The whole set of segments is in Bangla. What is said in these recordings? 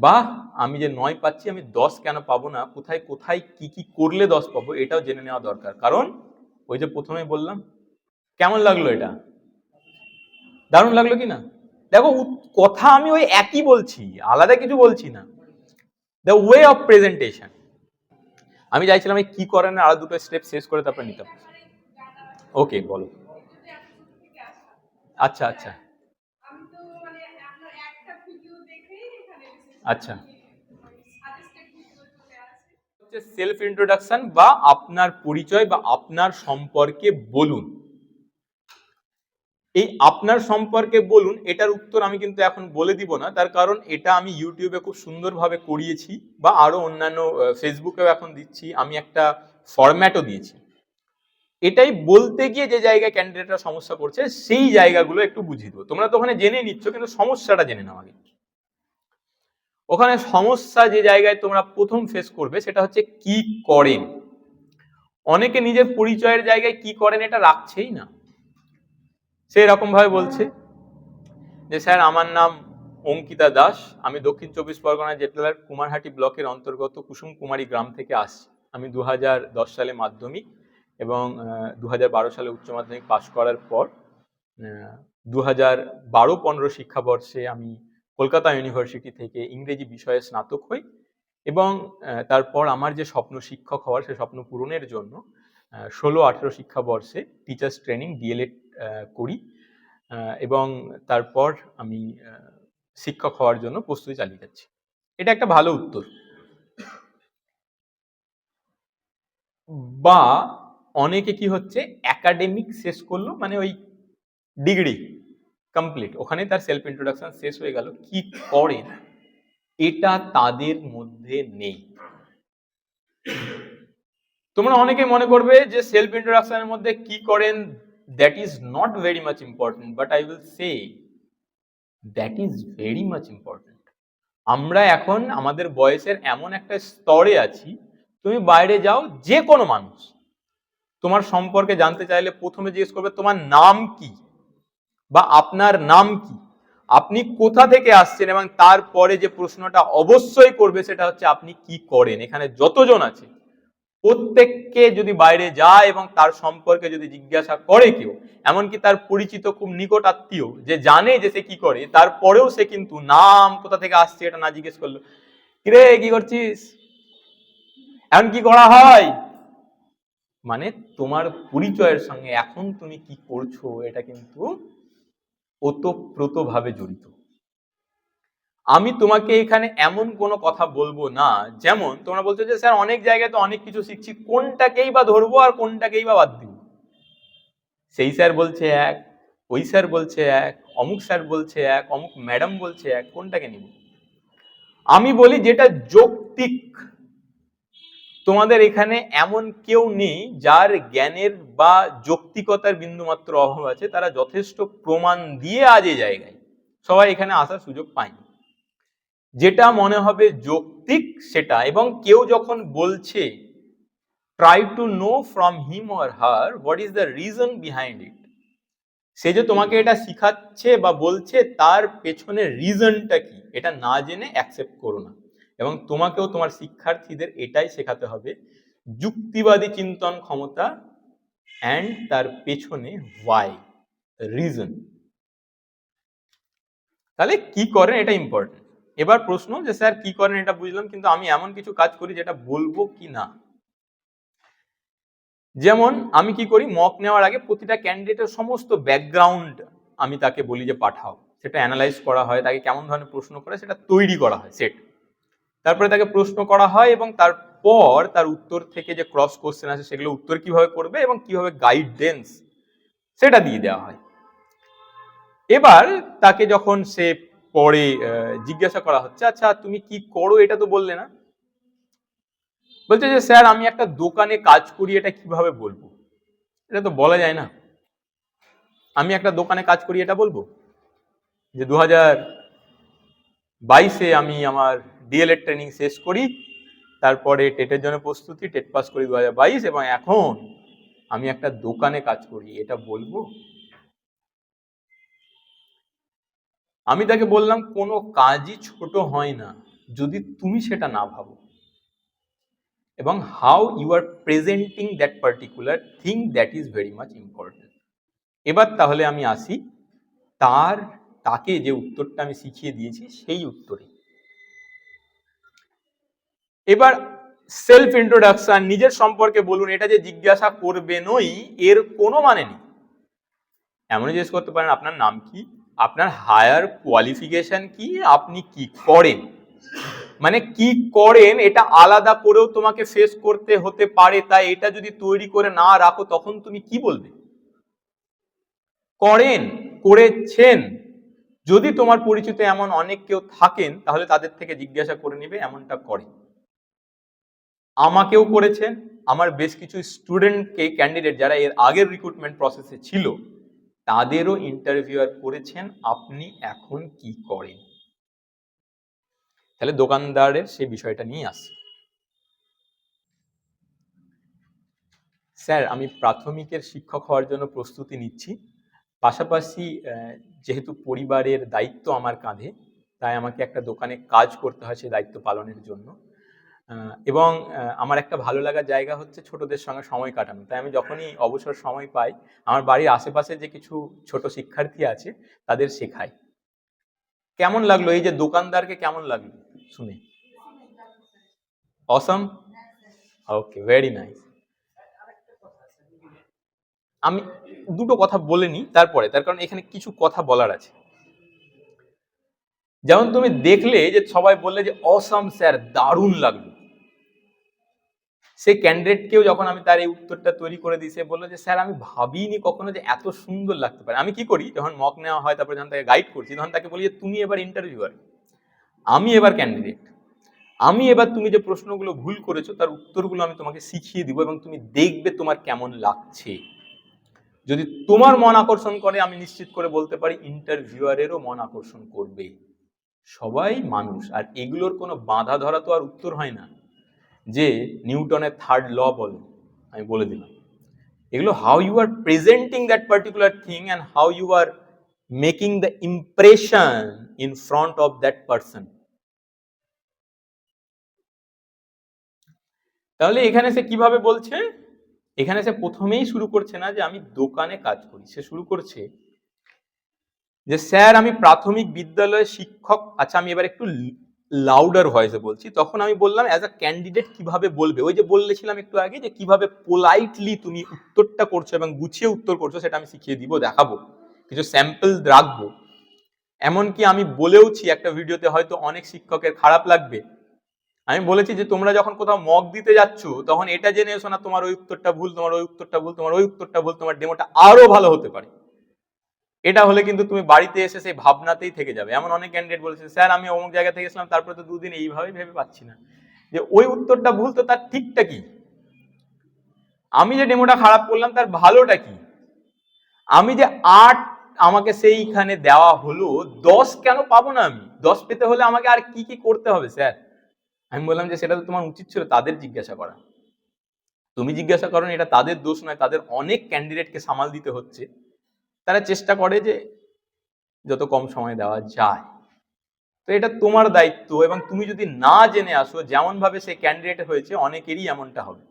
বাহ, আমি যে নয় পাচ্ছি, আমি দশ কেন পাবো না? কোথায় কোথায়, কি কি করলে দশ পাবো, এটাও জেনে নেওয়া দরকার। কারণ, ওই যে প্রথমে বললাম, কেমন লাগল এটা? দারুণ লাগল কি না? দেখো কথা আমি ওই একই বলছি, আলাদা কিছু বলছি না। দ্য ওয়ে অফ প্রেজেন্টেশন আমি চাইছিলাম এই কি করেন আর দুটো স্টেপ শেষ করে তারপর নিতাম। ওকে বলো। আচ্ছা আচ্ছা। আচ্ছা। হচ্ছে সেলফ ইন্ট্রোডাকশন বা আপনার পরিচয় বা আপনার সম্পর্কে বলুন। এই আপনার সম্পর্কে বলুন, এটার উত্তর আমি কিন্তু এখন বলে দিব না। তার কারণ এটা আমি ইউটিউবে খুব সুন্দরভাবে করিয়েছি বা আরও অন্যান্য ফেসবুকেও এখন দিচ্ছি। আমি একটা ফরম্যাটও দিয়েছি। এটাই বলতে গিয়ে যে জায়গায় ক্যান্ডিডেটরা সমস্যা করছে, সেই জায়গাগুলো একটু বুঝিয়ে দেবো। তোমরা তো ওখানে জেনে নিচ্ছ, কিন্তু সমস্যাটা জেনে নাও আগে। ওখানে সমস্যা যে জায়গায় তোমরা প্রথম ফেস করবে সেটা হচ্ছে কি করেন? অনেকে নিজের পরিচয়ের জায়গায় কি করেন এটা রাখছেই না। সে এরকম ভাবে বলছে যে, স্যার, আমার নাম অঙ্কিতা দাস। আমি দক্ষিণ চব্বিশ পরগনা জেলার কুমারহাটি ব্লকের অন্তর্গত কুসুম কুমারী গ্রাম থেকে আসছি। আমি দু হাজার দশ সালে মাধ্যমিক এবং দু হাজার বারো সালে উচ্চ মাধ্যমিক পাশ করার পর দু হাজার বারো পনেরো শিক্ষাবর্ষে আমি কলকাতা ইউনিভার্সিটি থেকে ইংরেজি বিষয়ে স্নাতক হই এবং তারপর আমার যে স্বপ্ন শিক্ষক হওয়ার সে স্বপ্ন পূরণের জন্য ষোলো আঠেরো শিক্ষাবর্ষে টিচার্স ট্রেনিং ডিএলএড করি এবং তারপর আমি শিক্ষক হওয়ার জন্য প্রস্তুতি চালিয়ে যাচ্ছি। এটা একটা ভালো উত্তর। বা অনেকে কি হচ্ছে একাডেমিক শেষ করল মানে ওই ডিগ্রি কমপ্লিট ওখানে তার সেলফ ইন্ট্রোডাকশন শেষ হয়ে গেল। কি করেন এটা তাদের মধ্যে নেই। তোমরা অনেকে মনে করবে যে সেলফ ইন্ট্রোডাকশনের মধ্যে কি করেন? That is not very much important but I will say that is very much important আমরা এখন আমাদের বয়সের এমন একটা স্তরে আছি, তুমি বাইরে যাও যে কোনো মানুষ। তোমার সম্পর্কে জানতে চাইলে প্রথমে জিজ্ঞেস করবে, তোমার নাম কি? বা আপনার নাম কি? আপনি কোথা থেকে আসছেন এবং তারপরে যে প্রশ্নটা অবশ্যই করবে সেটা হচ্ছে, আপনি কি করেন? এখানে যতজন আছে, প্রত্যেককে যদি বাইরে যায় এবং তার সম্পর্কে যদি জিজ্ঞাসা করে কেউ, এমনকি তার পরিচিত খুব নিকট আত্মীয়, যে জানে যে সে কি করে, তারপরেও সে কিন্তু নাম কোথা থেকে আসছে এটা না জিজ্ঞেস করল, কিরে, কি করছিস? এখন কি করা হয়? মানে তোমার পরিচয়ের সঙ্গে, এখন তুমি কি করছ? এটা কিন্তু ওতপ্রোতভাবে জড়িত। আমি তোমাকে এখানে এমন কোনো কথা বলব না, যেমন তোমরা বলছো যে, স্যার, অনেক জায়গায় তো অনেক কিছু শিখছি, কোনটাকেই বা ধরবো আর কোনটাকেই বা বাদ দিব? সেই স্যার বলছে এক, ওই স্যার বলছে এক, অমুক স্যার বলছে এক, অমুক ম্যাডাম বলছে এক, কোনটাকে নিব? আমি বলি যেটা যৌক্তিক। তোমাদের এখানে এমন কেউ নেই যার জ্ঞানের বা যৌক্তিকতার বিন্দুমাত্র অভাব আছে, তারা যথেষ্ট প্রমাণ দিয়ে আজ এই জায়গায়। সবাই এখানে আসার সুযোগ পায়নি। যেটা মনে হবে যৌক্তিক সেটা, এবং কেউ যখন বলছে try to know from him or her what is the reason behind it সে যে তোমাকে এটা শিখাচ্ছে বা বলছে, তার পেছনে রিজনটা কি? এটা না জেনে অ্যাকসেপ্ট করো না। এবং তোমাকেও তোমার শিক্ষার্থীদের এটাই শেখাতে হবে। যুক্তিবাদী চিন্তন ক্ষমতা অ্যান্ড তার পেছনে ওয়াই রিজন তাহলে কি করেন এটা ইম্পর্টেন্ট এবার প্রশ্ন যে স্যার কি করেন এটা বুঝলাম, কিন্তু আমি এমন কিছু কাজ করি যেটা বলব কি না? যেমন আমি কি করি মক নেওয়ার আগে প্রতিটা ক্যান্ডিডেটের সমস্ত ব্যাকগ্রাউন্ড আমি তাকে বলি যে পাঠাও। সেটা অ্যানালাইজ করা হয়, তাকে কেমন ধরনের প্রশ্ন করে সেটা তৈরি করা হয় সেট তারপরে তাকে প্রশ্ন করা হয় এবং তারপর তার উত্তর থেকে যে ক্রস কোশ্চেন আছে সেগুলো উত্তর কীভাবে করবে এবং কীভাবে গাইডেন্স সেটা দিয়ে দেওয়া হয়। এবার তাকে যখন সে পরে জিজ্ঞাসা করা হচ্ছে আচ্ছা তুমি কি করো? এটা তো বললে না। বলছে যে, স্যার, আমি একটা দোকানে কাজ করি, এটা কীভাবে বলব? এটা তো বলা যায় না। আমি একটা দোকানে কাজ করি, এটা বলব? যে দু হাজার বাইশে আমি আমার ডিএলএড ট্রেনিং শেষ করি, তারপরে টেটের জন্য প্রস্তুতি টেট পাস করি দু হাজার বাইশ এবং এখন আমি একটা দোকানে কাজ করি, এটা বলব। আমি তাকে বললাম, কোনো কাজই ছোট হয় না, যদি তুমি সেটা না ভাবো। এবং how you are presenting that particular thing that is very much important এবার তাহলে আমি আসি, তার, তাকে যে উত্তরটা আমি শিখিয়ে দিয়েছি, সেই উত্তরে এবার সেলফ ইন্ট্রোডাকশন নিজের সম্পর্কে বলুন, এটা যে জিজ্ঞাসা করবেনই এর কোনো মানে নেই। এমন জিজ্ঞেস করতে পারেন, আপনার নাম কি? আপনার হায়ার কোয়ালিফিকেশন কি? আপনি কি করেন? মানে কি করেন, এটা আলাদা করেও তোমাকে ফেস করতে হতে পারে, তাই এটা যদি তৈরি করে না রাখো, তখন তুমি কি বলবে? করেন, করেছেন। যদি তোমার পরিচিত এমন অনেক কেউ থাকেন, তাহলে তাদের থেকে জিজ্ঞাসা করে নিবে, এমনটা করে। আমাকেও করেছেন আমার বেশ কিছু স্টুডেন্টকে ক্যান্ডিডেট যারা এর আগের রিক্রুটমেন্ট প্রসেসে ছিল, তাদেরও ইন্টারভিউয়ার করেছেন। আপনি এখন কি করেন? তাহলে দোকানদারের সেই বিষয়টা নিয়ে আসি। স্যার, আমি প্রাথমিকের শিক্ষক হওয়ার জন্য প্রস্তুতি নিচ্ছি। পাশাপাশি যেহেতু পরিবারের দায়িত্ব আমার কাঁধে, তাই আমাকে একটা দোকানে কাজ করতে হয় সেই দায়িত্ব পালনের জন্য। এবং আমার একটা ভালো লাগার জায়গা হচ্ছে ছোটদের সঙ্গে সময় কাটানো। তাই আমি যখনই অবসর সময় পাই, আমার বাড়ির আশেপাশে যে কিছু ছোট শিক্ষার্থী আছে, তাদের শেখাই। কেমন লাগল? এই যে দোকানদারকে কেমন লাগল? শুনে। অসম ওকে ভেরি নাইস আমি দুটো কথা বলে নিই তারপরে, তার কারণ এখানে কিছু কথা বলার আছে। যেমন তুমি দেখলে যে সবাই বললে যে অসম স্যার দারুণ লাগল। সেই ক্যান্ডিডেটকেও যখন আমি তার এই উত্তরটা তৈরি করে দিই, সে বলল যে, স্যার, আমি ভাবিনি কখনো যে এত সুন্দর লাগতে পারে। আমি কি করি? যখন মক নেওয়া হয়, তারপরে যখন তাকে গাইড করছি, তখন তাকে বলি যে, তুমি এবার ইন্টারভিউয়ার আমি এবার ক্যান্ডিডেট আমি এবার তুমি যে প্রশ্নগুলো ভুল করেছ, তার উত্তরগুলো আমি তোমাকে শিখিয়ে দিব এবং তুমি দেখবে তোমার কেমন লাগছে। যদি তোমার মন আকর্ষণ করে, আমি নিশ্চিত করে বলতে পারি ইন্টারভিউয়ারেরও মন আকর্ষণ করবে। সবাই মানুষ। আর এগুলোর কোনো বাঁধা ধরা তো আর উত্তর হয় না। যে নিউটনের থার্ড ল বলে, আমি বলে দিলাম। এগুলো how you are presenting that particular thing and how you are making the impression in front of that person তাহলে এখানে সে কীভাবে বলছে? এখানে সে প্রথমেই শুরু করছে না যে আমি দোকানে কাজ করি, সে শুরু করছে যে, স্যার, আমি প্রাথমিক বিদ্যালয়ে শিক্ষক আচ্ছা আমি এবার একটু লাউডার ভয়েসে বলছি, তখন আমি বললাম অ্যাজ আ ক্যান্ডিডেট কীভাবে বলবে? ওই যে বললেছিলাম একটু আগে যে, কীভাবে পোলাইটলি তুমি উত্তরটা করছ এবং গুছিয়ে উত্তর করছ সেটা আমি শিখিয়ে দিব, দেখাবো, কিছু স্যাম্পল রাখব। এমনকি আমি বলেওছি একটা ভিডিওতে, হয়তো অনেক শিক্ষকের খারাপ লাগবে। আমি বলেছি যে, তোমরা যখন কোথাও মক দিতে যাচ্ছ, তখন এটা জেনে এসো না, তোমার ওই উত্তরটা ভুল, তোমার ওই উত্তরটা ভুল, তোমার ওই উত্তরটা ভুল, তোমার ডেমোটা আরও ভালো হতে পারে। এটা হলে কিন্তু তুমি বাড়িতে এসে সেই ভাবনাতেই থেকে যাবে। এমন অনেক ক্যান্ডিডেট বলেছে, স্যার, আমি অমুক জায়গা থেকে এসলাম তারপরে তো দুদিন এইভাবেই ভেবে পাচ্ছি না। যে ওই উত্তরটা ভুল তো তার ঠিকটা কি? আমি যে ডেমোটা খারাপ করলাম, তার ভালোটা কি? আমি যে আট আমাকে সেইখানে দেওয়া হলো, দশ কেন পাবো না আমি? দশ পেতে হলে আমাকে আর কি কি করতে হবে, স্যার? আমি বললাম যে, সেটা তো তোমার উচিত ছিল তাদের জিজ্ঞাসা করা। তুমি জিজ্ঞাসা করো এটা তাদের দোষ নয়, তাদের অনেক ক্যান্ডিডেটকে সামাল দিতে হচ্ছে। তারা চেষ্টা করে যে যত কম সময় দেওয়া যায়। তো এটা তোমার দায়িত্ব এবং তুমি যদি না জেনে আসো, যেমনভাবে সে ক্যান্ডিডেট হয়েছে, অনেকেরই এমনটা হবে।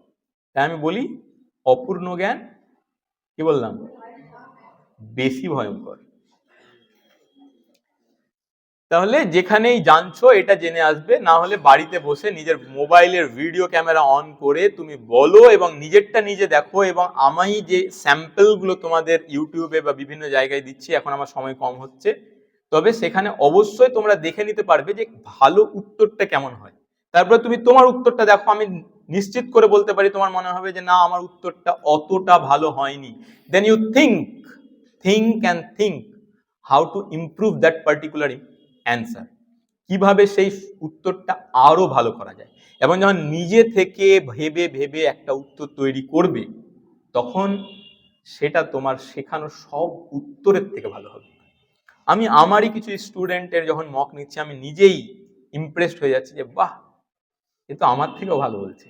তাই আমি বলি, অপূর্ণ জ্ঞান, কি বললাম? বেশি ভয়ঙ্কর। তাহলে যেখানেই জানছো, এটা জেনে আসবে। না হলে বাড়িতে বসে নিজের মোবাইলের ভিডিও ক্যামেরা অন করে তুমি বলো এবং নিজেরটা নিজে দেখো এবং আমি যে স্যাম্পলগুলো তোমাদের ইউটিউবে বা বিভিন্ন জায়গায় দিচ্ছি, এখন আমার সময় কম হচ্ছে। তবে সেখানে অবশ্যই তোমরা দেখে নিতে পারবে যে ভালো উত্তরটা কেমন হয়। তারপরে তুমি তোমার উত্তরটা দেখো, আমি নিশ্চিত করে বলতে পারি, তোমার মনে হবে যে না, আমার উত্তরটা অতটা ভালো হয়নি। Then you think think and think how to improve that particular answer কীভাবে সেই উত্তরটা আরও ভালো করা যায়? এবং যখন নিজে থেকে ভেবে ভেবে একটা উত্তর তৈরি করবে, তখন সেটা তোমার শেখানো সব উত্তরের থেকে ভালো হবে। আমি আমারই কিছু স্টুডেন্টের যখন মক নিচ্ছি, আমি নিজেই ইমপ্রেসড হয়ে যাচ্ছি যে, বাহ! এ তো আমার থেকেও ভালো বলছে।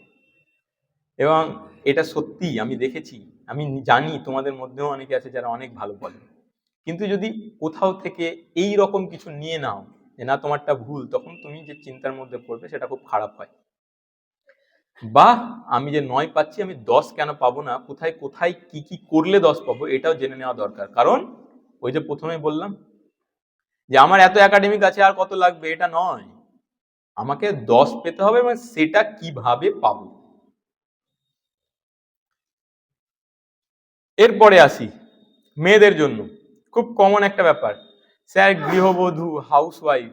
এবং এটা সত্যি আমি দেখেছি, আমি জানি তোমাদের মধ্যেও অনেকে আছে যারা অনেক ভালো বলে। কিন্তু যদি কোথাও থেকে এই রকম কিছু নিয়ে নাও যে, না, তোমারটা ভুল তখন তুমি যে চিন্তার মধ্যে পড়বে, সেটা খুব খারাপ হয়। বা আমি যে নয় পাচ্ছি, আমি দশ কেন পাবো না? কোথায় কোথায় কি কি করলে দশ পাবো? এটাও জেনে নেওয়া দরকার। কারণ, ওই যে প্রথমে বললাম যে, আমার এত একাডেমিক আছে, আর কত লাগবে? এটা নয়। আমাকে দশ পেতে হবে এবং সেটা কীভাবে পাবো? এরপরে আসি, মেয়েদের জন্য। খুব কমন একটা ব্যাপার। স্যার, গৃহবধূ হাউস ওয়াইফ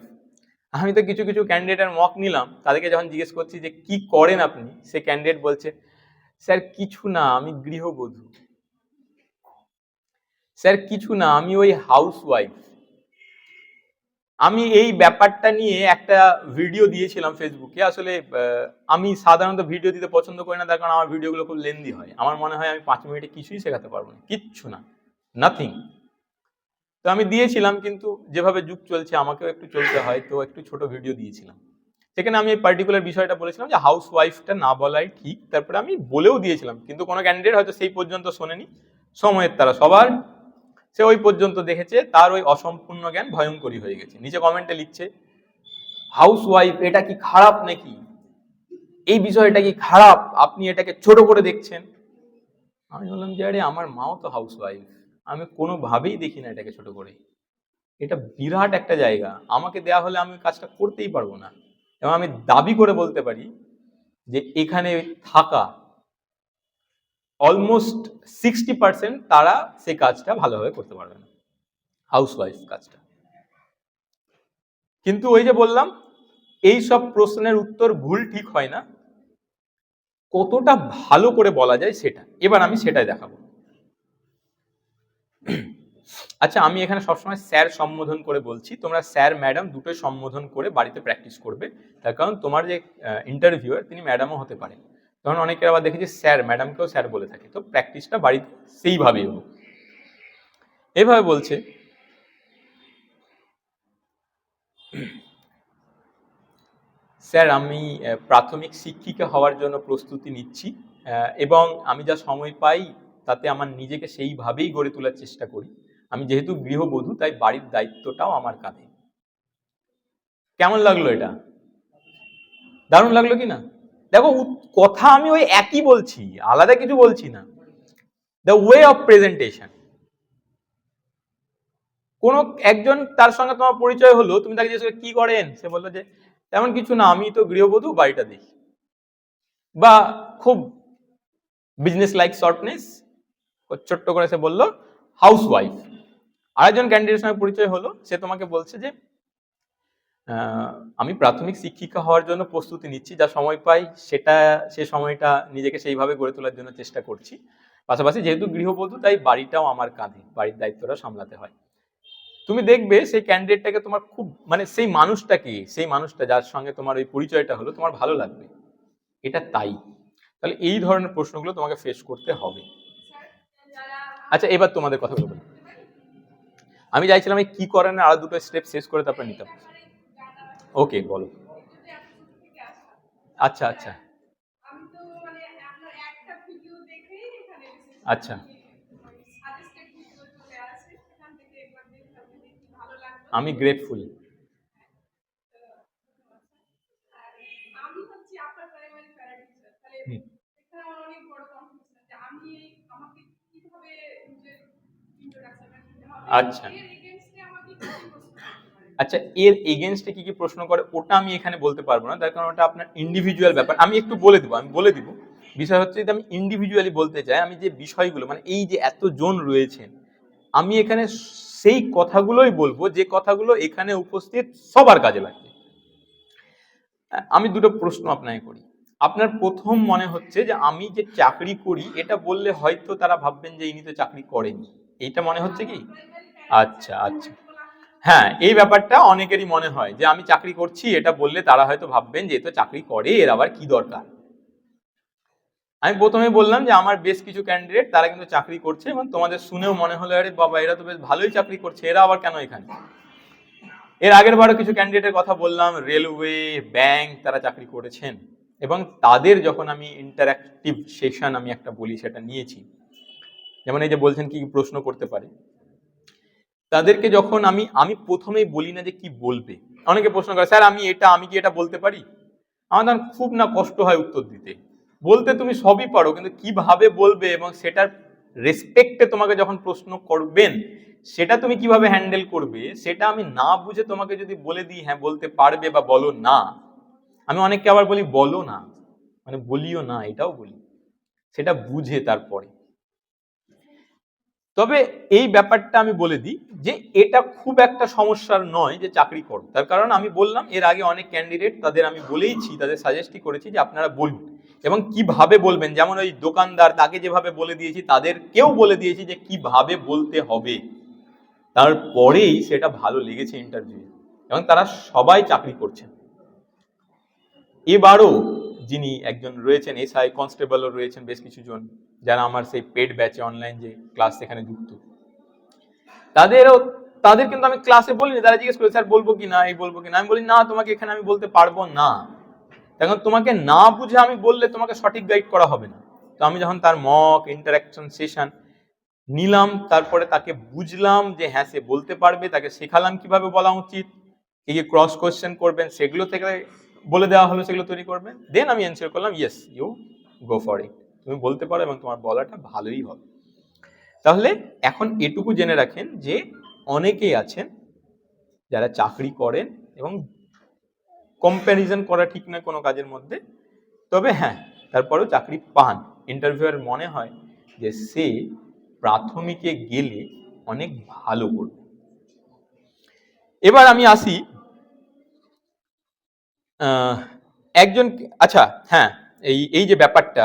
আমি তো কিছু কিছু ক্যান্ডিডেটের মক নিলাম, তাদেরকে যখন জিজ্ঞেস করছি যে, কি করেন আপনি? সে ক্যান্ডিডেট বলছে, স্যার, কিছু না, আমি গৃহবধূ। স্যার, কিছু না, আমি ওই হাউস ওয়াইফ আমি এই ব্যাপারটা নিয়ে একটা ভিডিও দিয়েছিলাম ফেসবুকে আসলে আমি সাধারণত ভিডিও দিতে পছন্দ করি না, তার কারণ আমার ভিডিওগুলো খুব লেন্দি হয়। আমার মনে হয় আমি পাঁচ মিনিটে কিছুই শেখাতে পারব না। কিচ্ছু না। নাথিং তো আমি দিয়েছিলাম, কিন্তু যেভাবে যুগ চলছে, আমাকেও একটু চলতে হয়, তো একটু ছোট ভিডিও দিয়েছিলাম। সেখানে আমি এই পার্টিকুলার বিষয়টা বলেছিলাম যে হাউস ওয়াইফটা না বলাই ঠিক, তারপরে আমি বলেও দিয়েছিলাম, কিন্তু কোনো ক্যান্ডিডেট হয়তো সেই পর্যন্ত শোনেনি, সময়ের তারা, সবার সে ওই পর্যন্ত দেখেছে, তার ওই অসম্পূর্ণ জ্ঞান ভয়ঙ্করী হয়ে গেছে। নিচে কমেন্টে লিখছে হাউস ওয়াইফ এটা কি খারাপ নাকি? এই বিষয়টা কি খারাপ? আপনি এটাকে ছোট করে দেখছেন? আমি বললাম যে, আরে, আমার মাও তো হাউস ওয়াইফ আমি কোনোভাবেই দেখি না এটাকে ছোট করে। এটা বিরাট একটা জায়গা। আমাকে দেয়া হলে আমি কাজটা করতেই পারব না। এবং আমি দাবি করে বলতে পারি যে এখানে থাকা অলমোস্ট সিক্সটি পার্সেন্ট তারা সেই কাজটা ভালোভাবে করতে পারবে না। হাউস ওয়াইফ কাজটা। কিন্তু ওই যে বললাম, এই সব প্রশ্নের উত্তর ভুল ঠিক হয় না। কতটা ভালো করে বলা যায় সেটা। এবার আমি সেটাই দেখাবো। আচ্ছা আমি এখানে সবসময় স্যার সম্বোধন করে বলছি। তোমরা স্যার, ম্যাডাম দুটোই সম্বোধন করে বাড়িতে প্র্যাকটিস করবে। তার কারণ তোমার যে ইন্টারভিউয়ার তিনি ম্যাডামও হতে পারেন। তখন অনেকের আবার দেখেছি স্যার, ম্যাডামকেও স্যার বলে থাকে। তো প্র্যাকটিসটা বাড়িতে সেইভাবেই হোক। এভাবে বলছে, স্যার, আমি প্রাথমিক শিক্ষিকা হওয়ার জন্য প্রস্তুতি নিচ্ছি। এবং আমি যা সময় পাই তাতে আমার নিজেকে সেইভাবেই গড়ে তোলার চেষ্টা করি। আমি যেহেতু গৃহবধূ, তাই বাড়ির দায়িত্বটাও আমার কাঁধে। কেমন লাগল এটা? দারুণ লাগল কি না? দেখো কথা আমি ওই একই বলছি, আলাদা কিছু বলছি না। দ্য ওয়ে অফ প্রেজেন্টেশন কোন একজন তার সঙ্গে তোমার পরিচয় হলো, তুমি তাকে জিজ্ঞেস কি করেন? সে বলল যে, তেমন কিছু না, আমি তো গৃহবধূ, বাড়িটা দেখি। বা খুব বিজনেস লাইক শর্টনেস ছোট্ট করে সে বলল হাউস ওয়াইফ আরেকজন ক্যান্ডিডেটের সঙ্গে পরিচয় হলো, সে তোমাকে বলছে যে আমি প্রাথমিক শিক্ষিকা হওয়ার জন্য প্রস্তুতি নিচ্ছি, যা সময় পাই, সেটা, সে সময়টা নিজেকে সেইভাবে গড়ে তোলার জন্য চেষ্টা করছি। পাশাপাশি যেহেতু গৃহবধূ, তাই বাড়িটাও আমার কাঁধে, বাড়ির দায়িত্বটা সামলাতে হয়। তুমি দেখবে সেই ক্যান্ডিডেটটাকে তোমার খুব মানে সেই মানুষটাকে, সেই মানুষটা যার সঙ্গে তোমার ওই পরিচয়টা হলো, তোমার ভালো লাগবে। এটা তাই। তাহলে এই ধরনের প্রশ্নগুলো তোমাকে ফেস করতে হবে। আচ্ছা এবার তোমাদের কথাগুলো বলি। আমি চাইছিলাম এই কি করেন আরও দুটো স্টেপ শেষ করে তারপরে নিতাম। ওকে বলো। আসা আচ্ছা। আচ্ছা। আমি মানে আপনার একটা ভিডিও দেখেই এখানে এসেছি। আচ্ছা। সাজেস্টেড ভিডিও চলে আসে সেখান থেকে একবার দেখলাম যদি একটু ভালো লাগল আমি গ্রেটফুল আর আমি হচ্ছি আপনার প্রাইমারি প্যারা টিচার তাহলে হুম। এখানে আমার অনেক বড় কনফিউশন যে আমি এই আমাকে কীভাবে নিজের ইন্ট্রোডাকশনটা দিতে হবে আচ্ছা। আচ্ছা এর এগেনস্টে কি কি প্রশ্ন করে? ওটা আমি এখানে বলতে পারব না, তার কারণ ওটা আপনার ইন্ডিভিজুয়াল ব্যাপার। আমি একটু বলে দিব, আমি বলে দিব। বিষয় হচ্ছে যে আমি ইন্ডিভিজুয়ালি বলতে চাই, আমি যে বিষয়গুলো মানে এই যে এত জন রয়েছেন, আমি এখানে সেই কথাগুলোই বলব, যে কথাগুলো এখানে উপস্থিত সবার কাজে লাগবে। আমি দুটো প্রশ্ন আপনাকে করি। আপনার প্রথম মনে হচ্ছে যে আমি যে চাকরি করি, এটা বললে হয়তো তারা ভাববেন যে ইনি তো চাকরি করেনি এইটা মনে হচ্ছে কি? আচ্ছা আচ্ছা। হ্যাঁ এই ব্যাপারটা অনেকেরই মনে হয় যে আমি চাকরি করছি, এটা বললে তারা হয়তো ভাববেন যে তো চাকরি করে, এর আবার কি দরকার? আমি প্রথমে বললাম যে আমার বেশ কিছু ক্যান্ডিডেট তারা কিন্তু চাকরি করছে এবং তোমাদের শুনেও মনে হলো, আরে বাবা, এরা তো বেশ ভালোই চাকরি করছে, এরা আবার কেন এখানে? এর আগের বারও কিছু ক্যান্ডিডেটের কথা বললাম রেলওয়ে ব্যাংক তারা চাকরি করেছেন এবং তাদের যখন আমি ইন্টারাক্টিভ সেশন আমি একটা বলি সেটা নিয়েছি। যেমন এই যে বলছেন কি কি প্রশ্ন করতে পারে। তাদেরকে যখন আমি আমি প্রথমেই বলি না যে কি বলবে। অনেকে প্রশ্ন করে, স্যার, আমি এটা, আমি কি এটা বলতে পারি? আমার খুব না কষ্ট হয় উত্তর দিতে। বলতে তুমি সবই পারো, কিন্তু কীভাবে বলবে এবং সেটার রেসপেক্টে তোমাকে যখন প্রশ্ন করবেন, সেটা তুমি কীভাবে হ্যান্ডেল করবে, সেটা আমি না বুঝে তোমাকে যদি বলে দিই হ্যাঁ বলতে পারবে বা বলো না, আমি অনেককে আবার বলি, বলো না। মানে বলিও না, এটাও বলি। সেটা বুঝে তারপরে। তবে এই ব্যাপারটা আমি বলে দিই যে এটা খুব একটা সমস্যার নয় যে চাকরি করো। তার কারণ আমি বললাম, এর আগে অনেক ক্যান্ডিডেট তাদের আমি বলেইছি, তাদের সাজেস্টই করেছি যে আপনারা বলুন এবং কীভাবে বলবেন? যেমন ওই দোকানদার তাকে যেভাবে বলে দিয়েছি, তাদেরকেও বলে দিয়েছি যে কীভাবে বলতে হবে। তারপরেই সেটা ভালো লেগেছে ইন্টারভিউ এবং তারা সবাই চাকরি করছেন। এবারও যিনি একজন রয়েছেন এসআই কনস্টেবলও রয়েছেন বেশ কিছু জন যারা আমার সেই পেড ব্যাচে অনলাইন যে ক্লাস সেখানে যুক্ত। তাদেরও, তাদের কিন্তু আমি ক্লাসে বলিনি, তারা জিজ্ঞেস করে স্যার, বলব কি না? এই বলব কি না? আমি বলি, না, তোমাকে এখানে আমি বলতে পারব না। এখন তোমাকে না বুঝে আমি বললে তোমাকে সঠিক গাইড করা হবে না। তো আমি যখন তার মক ইন্টারাকশন সেশন নিলাম, তারপরে তাকে বুঝলাম যে হ্যাঁ সে বলতে পারবে, তাকে শেখালাম কীভাবে বলা উচিত, কি কি ক্রস কোয়েশ্চেন করবেন, সেগুলো থেকে বলে দেওয়া হলো, সেগুলো তৈরি করবেন। দেন আমি এনশিওর করলাম yes you go for it তুমি বলতে পারো এবং তোমার বলাটা ভালোই হবে। তাহলে এখন এটুকু জেনে রাখেন যে অনেকেই আছেন যারা চাকরি করেন এবং কম্প্যারিজন করা ঠিক নয় কোনো কাজের মধ্যে। তবে হ্যাঁ তারপরেও চাকরি পান। ইন্টারভিউয়ার মনে হয় যে সে প্রাথমিকে গেলে অনেক ভালো করবে। এবার আমি আসি একজন আচ্ছা হ্যাঁ এই এই যে ব্যাপারটা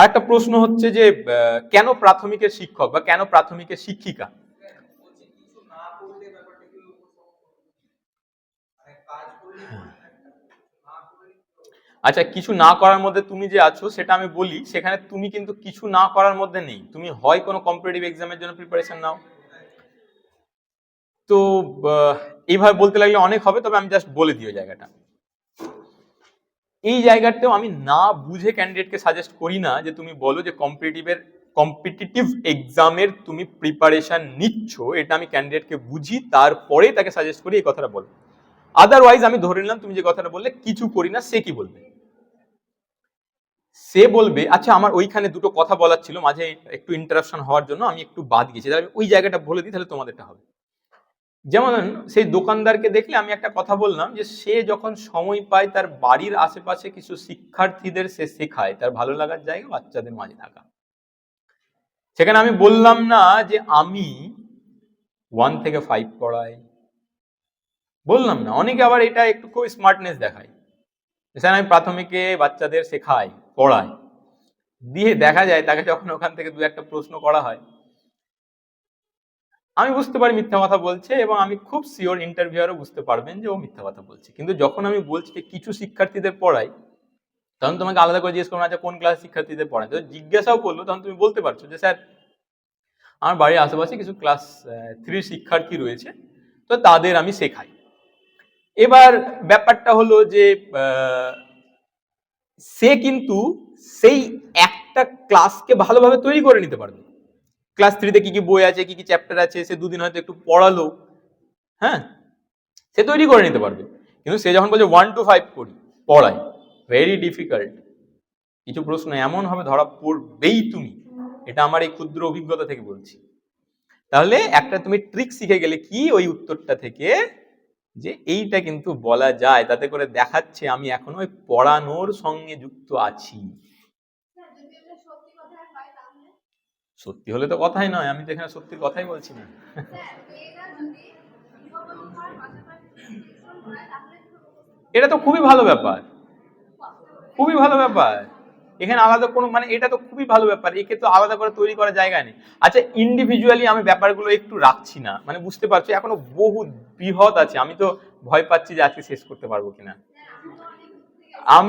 আরেকটা প্রশ্ন হচ্ছে যে কেন প্রাথমিকের শিক্ষক বা কেন প্রাথমিকের শিক্ষিকা? আচ্ছা কিছু না করার মধ্যে তুমি যে আছো সেটা আমি বলি, সেখানে তুমি কিন্তু কিছু না করার মধ্যে নেই। তুমি হয় কোনো কম্পিটিটিভ এক্সামের জন্য প্রিপারেশন নাও। তো এইভাবে বলতে লাগলে অনেক হবে, তবে আমি জাস্ট বলে দিও জায়গাটা। এই জায়গাতেও আমি না বুঝে ক্যান্ডিডেটকে সাজেস্ট করি না যে তুমি বলো যে কম্পিটিটিভের কম্পিটিটিভ এক্সামের তুমি প্রিপারেশন নিচ্ছ। এটা আমি ক্যান্ডিডেটকে বুঝি, তারপরে তাকে সাজেস্ট করি এই কথাটা বলো। আদারওয়াইজ আমি ধরে নিলাম তুমি যে কথাটা বললে, কিছু করি না, সে কি বলবে? সে বলবে আচ্ছা আমার ওইখানে দুটো কথা বলার ছিল, মাঝে একটু ইন্টারাপশন হওয়ার জন্য আমি একটু বাদ গেছি। ওই জায়গাটা বলে দিই, তাহলে তোমাদেরটা হবে। যেমন সেই দোকানদারকে দেখলে আমি একটা কথা বললাম যে সে যখন সময় পায় তার বাড়ির আশেপাশে কিছু শিক্ষার্থীদের সে শেখায়, তার ভালো লাগার জায়গা বাচ্চাদের মাঝে থাকা। সেখানে আমি বললাম না যে আমি ওয়ান থেকে ফাইভ পড়াই। বললাম না, অনেকে আবার এটা একটু খুব স্মার্টনেস দেখায়। স্যার আমি প্রাথমিকে বাচ্চাদের শেখাই, পড়াই। দিয়ে দেখা যায় তাকে যখন ওখান থেকে দু একটা প্রশ্ন করা হয় আমি বুঝতে পারি মিথ্যা কথা বলছে এবং আমি খুব শিওর ইন্টারভিউয়ারও বুঝতে পারবেন যে ও মিথ্যা কথা বলছে। কিন্তু যখন আমি বলছি যে কিছু শিক্ষার্থীদের পড়াই, তখন তোমাকে আলাদা করে জিজ্ঞেস করব আচ্ছা কোন ক্লাস শিক্ষার্থীদের পড়ায়? তো জিজ্ঞাসাও করল, তখন তুমি বলতে পারছ যে, স্যার, আমার বাড়ির আশেপাশে কিছু ক্লাস থ্রি শিক্ষার্থী রয়েছে, তো তাদের আমি শেখাই। এবার ব্যাপারটা হলো যে সে কিন্তু সেই একটা ক্লাসকে ভালোভাবে তৈরি করে নিতে পারবে। ক্লাস থ্রিতে কি কি বই আছে, কি কি চ্যাপ্টার আছে, সে দুদিন হয়তো একটু পড়ালো হ্যাঁ? সে তৈরি করে নিতে পারবে। কিন্তু সে যখন বলছে ওয়ান টু ফাইভ করি পড়াই ভেরি ডিফিকাল্ট কিছু প্রশ্ন এমন হবে, ধরা পড়বেই তুমি। এটা আমার এই ক্ষুদ্র অভিজ্ঞতা থেকে বলছি। তাহলে একটা তুমি ট্রিক শিখে গেলে কি ওই উত্তরটা থেকে? যে এইটা কিন্তু বলা যায়, তাতে করে দেখাচ্ছে আমি এখনও ওই পড়ানোর সঙ্গে যুক্ত আছি স্যার যদি এটা সত্যি কথা হয় তাহলে সত্যি হলে তো কথাই নয়, আমি তো এখানে সত্যির কথাই বলছি না? এটা তো খুবই ভালো ব্যাপার। খুবই ভালো ব্যাপার। এখানে আলাদা কোনো মানে এটা তো খুবই ভালো ব্যাপার, একে তো আলাদা করে তৈরি করার জায়গা নেই। আচ্ছা ইন্ডিভিজুয়ালি আমি ব্যাপারগুলো একটু রাখছি না মানে বুঝতে পারছি, এখনও বহু বৃহৎ আছে, আমি তো ভয় পাচ্ছি যে আজকে শেষ করতে পারব কিনা। আমি